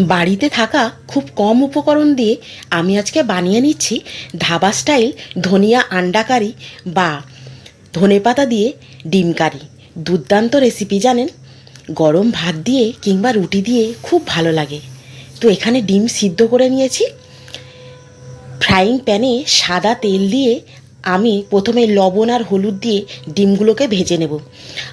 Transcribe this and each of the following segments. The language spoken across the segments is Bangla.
বাড়িতে থাকা খুব কম উপকরণ দিয়ে আমি আজকে বানিয়ে নিচ্ছি ধাবা স্টাইল ধনিয়া আন্ডা কারি বা ধনেপাতা দিয়ে ডিম কারি। দুর্দান্ত রেসিপি জানেন? গরম ভাত দিয়ে কিংবা রুটি দিয়ে খুব ভালো লাগে। তো এখানে ডিম সিদ্ধ করে নিয়েছি। ফ্রাইং প্যানে সাদা তেল দিয়ে আমি প্রথমে লবণ আর হলুদ দিয়ে ডিমগুলোকে ভেজে নেব।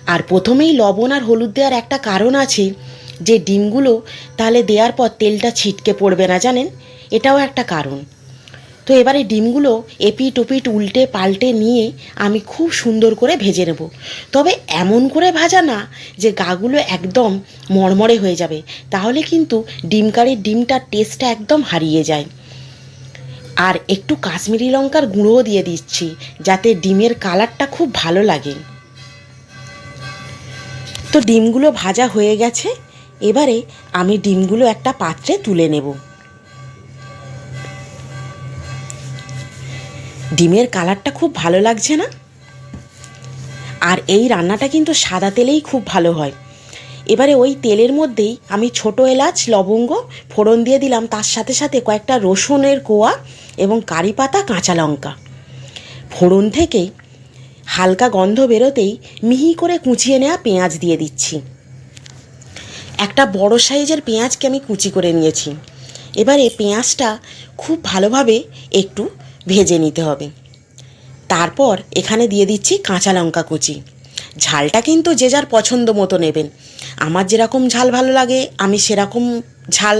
আর প্রথমেই লবণ আর হলুদ দেওয়ার একটা কারণ আছে। যে ডিমগুলো তাহলে দেওয়ার পর তেলটা ছিটকে পড়বে না জানেন? এটাও একটা কারণ। তো এবারে ডিমগুলো এপিট ওপিট উল্টে পাল্টে নিয়ে আমি খুব সুন্দর করে ভেজে নেব। তবে এমন করে ভাজা না যে গাগুলো একদম মরমরে হয়ে যাবে, তাহলে কিন্তু ডিম কারির ডিমটার টেস্টটা একদম হারিয়ে যায়। আর একটু কাশ্মীরি লঙ্কার গুঁড়োও দিয়ে দিচ্ছি, যাতে ডিমের কালারটা খুব ভালো লাগে। তো ডিমগুলো ভাজা হয়ে গেছে এবারে আমি ডিমগুলো একটা পাত্রে তুলে নেব। ডিমের কালারটা খুব ভালো লাগছে না? আর এই রান্নাটা কিন্তু সাদা তেলেই খুব ভালো হয়। এবারে ওই তেলের মধ্যেই আমি ছোট এলাচ, লবঙ্গ ফোড়ন দিয়ে দিলাম, তার সাথে সাথে কয়েকটা রসুনের কোয়া এবং কারি পাতা, কাঁচা লঙ্কা। ফোড়ন থেকে হালকা গন্ধ বেরোতেই মিহি করে কুচিয়ে নেওয়া পেঁয়াজ দিয়ে দিচ্ছি। একটা বড় সাইজের পেঁয়াজকে আমি কুচি করে নিয়েছি। এবারে পেঁয়াজটা খুব ভালোভাবে একটু ভেজে নিতে হবে। তারপর এখানে দিয়ে দিচ্ছি কাঁচা লঙ্কা কুচি। ঝালটা কিন্তু যে যার পছন্দ মতো নেবেন। আমার যেরকম ঝাল ভালো লাগে, আমি সেরকম ঝাল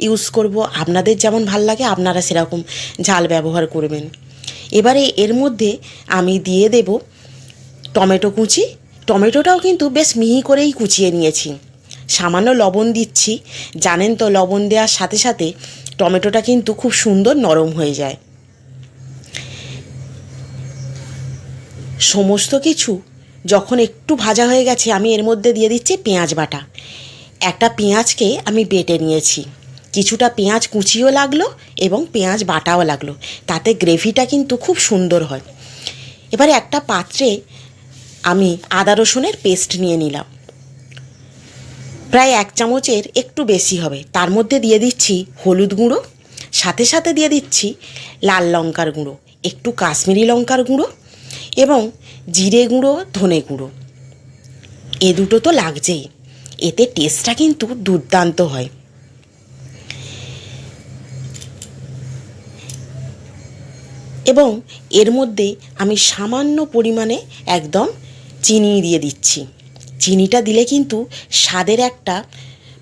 ইউজ করব। আপনাদের যেমন ভালো লাগে, আপনারা সেরকম ঝাল ব্যবহার করবেন। এবারে এর মধ্যে আমি দিয়ে দেব টমেটো কুচি। টমেটোটাও কিন্তু বেশ মিহি করেই কুচিয়ে নিয়েছি। সামান্য লবণ দিচ্ছি। জানেন তো, লবণ দেওয়ার সাথে সাথে টমেটোটা কিন্তু খুব সুন্দর নরম হয়ে যায়। সমস্ত কিছু যখন একটু ভাজা হয়ে গেছে, আমি এর মধ্যে দিয়ে দিচ্ছি পেঁয়াজ বাটা। একটা পেঁয়াজকে আমি বেটে নিয়েছি। কিছুটা পেঁয়াজ কুচিও লাগল এবং পেঁয়াজ বাটাও লাগল। তাতে গ্রেভিটা কিন্তু খুব সুন্দর হয়। এবারে একটা পাত্রে আমি আদা রসুনের পেস্ট নিয়ে নিলাম। প্রায় এক চামচের একটু বেশি হবে। তার মধ্যে দিয়ে দিচ্ছি হলুদ গুঁড়ো, সাথে সাথে দিয়ে দিচ্ছি লাল লঙ্কার গুঁড়ো, একটু কাশ্মীরি লঙ্কার গুঁড়ো এবং জিরে গুঁড়ো, ধনে গুঁড়ো। এ দুটো তো লাগছেই। এতে টেস্টটা কিন্তু দুর্দান্ত হয়। এবং এর মধ্যে আমি সামান্য পরিমাণে একদম চিনি দিয়ে দিচ্ছি। চিনিটা দিলে কিন্তু স্বাদের একটা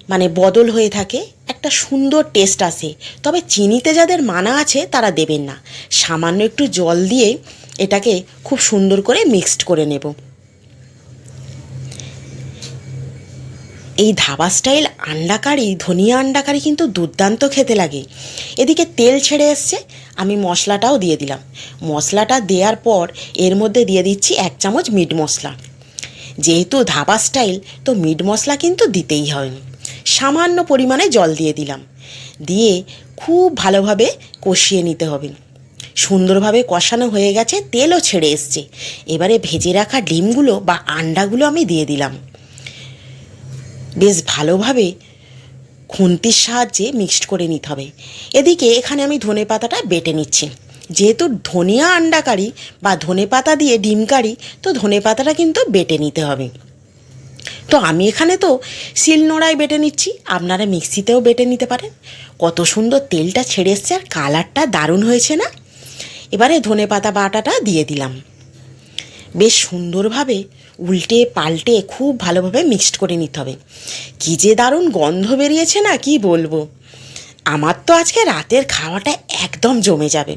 মানে বদল হয়ে থাকে, একটা সুন্দর টেস্ট আসে। তবে চিনিতে যাদের মানা আছে, তারা দেবেন না। সামান্য একটু জল দিয়ে এটাকে খুব সুন্দর করে মিক্সড করে নেব। এই ধাবা স্টাইল আন্ডা কারি ধনিয়া আন্ডা কারি কিন্তু দুর্দান্ত খেতে লাগে। এদিকে তেল ছেড়ে এসছে, আমি মশলাটাও দিয়ে দিলাম। মশলাটা দেওয়ার পর এর মধ্যে দিয়ে দিচ্ছি এক চামচ মিট মশলা। যেহেতু ধাবা স্টাইল তো মিট মশলা কিন্তু দিতেই হয়। সামান্য পরিমাণে জল দিয়ে দিলাম। দিয়ে খুব ভালোভাবে কষিয়ে নিতে হবে। সুন্দরভাবে কষানো হয়ে গেছে, তেলও ছেড়ে এসছে। এবারে ভেজে রাখা ডিমগুলো বা আন্ডাগুলো আমি দিয়ে দিলাম। বেশ ভালোভাবে খুন্তির সাহায্যে মিক্সড করে নিতে হবে। এদিকে এখানে আমি ধনে পাতাটা বেটে নিচ্ছি। যেহেতু ধনিয়া আন্ডা কারি বা ধনে পাতা দিয়ে ডিম কারি তো ধনে পাতাটা কিন্তু বেটে নিতে হবে। তো আমি এখানে তো শিলনোড়ায় বেটে নিচ্ছি, আপনারা মিক্সিতেও বেটে নিতে পারেন। কত সুন্দর তেলটা ছেড়ে এসছে আর কালারটা দারুণ হয়েছে না? এবারে ধনে পাতা বাটাটা দিয়ে দিলাম। বেশ সুন্দরভাবে উল্টে পাল্টে খুব ভালোভাবে মিক্সড করে নিতে হবে। কী যে দারুণ গন্ধ বেরিয়েছে না, কি বলব? আমার তো আজকে রাতের খাওয়াটা একদম জমে যাবে।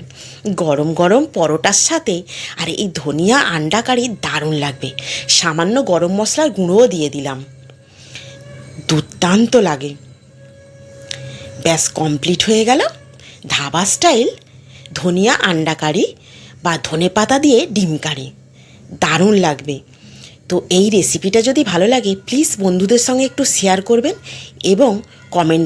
গরম গরম পরোটার সাথে আর এই ধনিয়া আন্ডা কারি দারুণ লাগবে। সামান্য গরম মশলার গুঁড়োও দিয়ে দিলাম। দুর্দান্ত লাগে। ব্যাস কমপ্লিট হয়ে গেল। ধাবা স্টাইল ধনিয়া আন্ডা কারি বা ধনে পাতা দিয়ে ডিম কারি। দারুণ লাগবে। তো এই রেসিপিটা যদি ভালো লাগে প্লিজ বন্ধুদের সঙ্গে একটু শেয়ার করবেন এবং কমেন্ট